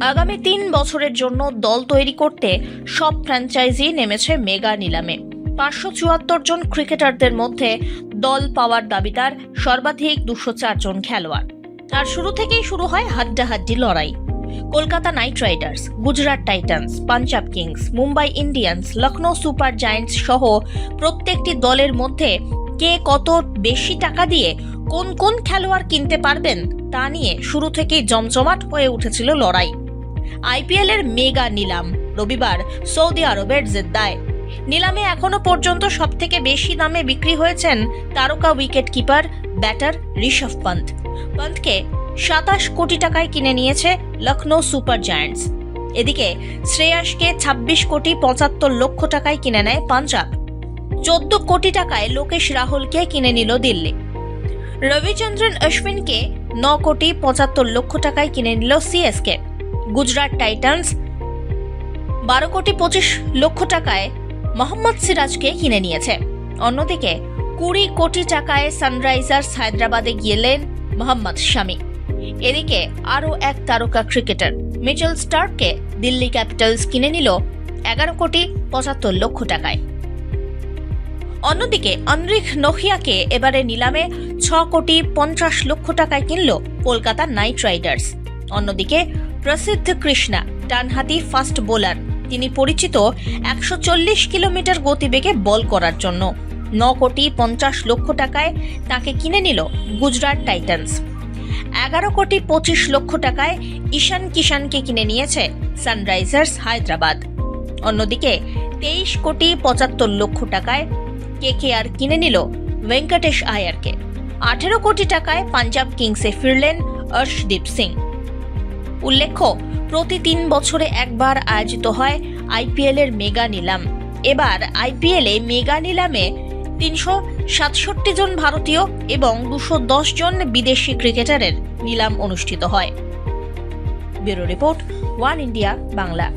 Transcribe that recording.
আগামী তিন বছরের জন্য দল তৈরি করতে সব ফ্র্যাঞ্চাইজি নেমেছে মেগা নিলামে। পাঁচশো চুয়াত্তর জন ক্রিকেটারদের মধ্যে দল পাওয়ার দাবিদার সর্বাধিক দুশো জন খেলোয়াড়। আর শুরু থেকেই শুরু হয় হাড্ডাহাড্ডি লড়াই। Kolkata Knight Riders, Gujarat Titans, Punjab Kings, Mumbai Indians Lucknow Super Giants সহ প্রত্যেকটি দলের মধ্যে কে কত বেশি টাকা দিয়ে কোন কোন খেলোয়াড় কিনতে পারবেন তা নিয়ে শুরু থেকেই জমজমাট হয়ে উঠেছিল লড়াই। আইপিএল এর মেগা নিলাম, রবিবার সৌদি আরবের জেদ্দায়। নিলামে এখনও পর্যন্ত সবথেকে বেশি দামে বিক্রি হয়েছেন তারকা wicket keeper batter Rishabh Pant. পন্থকে সাতাশ কোটি টাকায় কিনে নিয়েছে লখনৌ সুপার জায়ান্টস। এদিকে শ্রেয়াসকে ছাব্বিশ কোটি পঁচাত্তর লক্ষ টাকায় কিনে নেয় পাঞ্জাব। চোদ্দ কোটি টাকায় লোকেশ রাহুলকে কিনে নিল দিল্লি। রবিচন্দ্রন অশ্বিনকে ন কোটি পঁচাত্তর লক্ষ টাকায় কিনে নিল সিএসকে। গুজরাট টাইটান্স, বারো কোটি পঁচিশ লক্ষ টাকায় মোহাম্মদ সিরাজকে কিনে নিয়েছে। অন্যদিকে, কুড়ি কোটি টাকায় সানরাইজার্স হায়দ্রাবাদে গেলেন মোহাম্মদ শামি। এদিকে আরও এক তারকা ক্রিকেটার, মিচেল স্টার্ককে দিল্লি ক্যাপিটালস কিনে নিল এগারো কোটি পঁচাত্তর লক্ষ টাকায়। অন্যদিকে অনরিক নহিয়াকে এবারে নিলামে ছ কোটি পঞ্চাশ লক্ষ টাকায় কিনল কলকাতা নাইট রাইডার্স। অন্যদিকে প্রসিদ্ধ কৃষ্ণা, ডানহাতি ফাস্ট বোলার। তিনি পরিচিত একশো চল্লিশ কিলোমিটার গতিবেগে বল করার জন্য। ন কোটি পঞ্চাশ লক্ষ টাকায় তাকে কিনে নিল গুজরাট টাইটান্স। এগারো কোটি পঁচিশ লক্ষ টাকায় ঈশান কিষানকে কিনে নিয়েছে সানরাইজার্স হায়দ্রাবাদ। অন্যদিকে তেইশ কোটি পঁচাত্তর লক্ষ টাকায় কেকেআর কিনে নিল ভেঙ্কটেশ আয়ারকে। আঠেরো কোটি টাকায় পাঞ্জাব কিংসে ফিরলেন অর্শদীপ সিং। উল্লেখ্য, প্রতি তিন বছরে একবার আয়োজিত হয় আইপিএল এর মেগা নিলাম। এবার আইপিএল এ মেগা নিলামে তিনশো সাতষট্টি জন ভারতীয় এবং দুশো দশ জন বিদেশি ক্রিকেটারের নিলাম অনুষ্ঠিত হয়। Bureau report, one India, Bangla.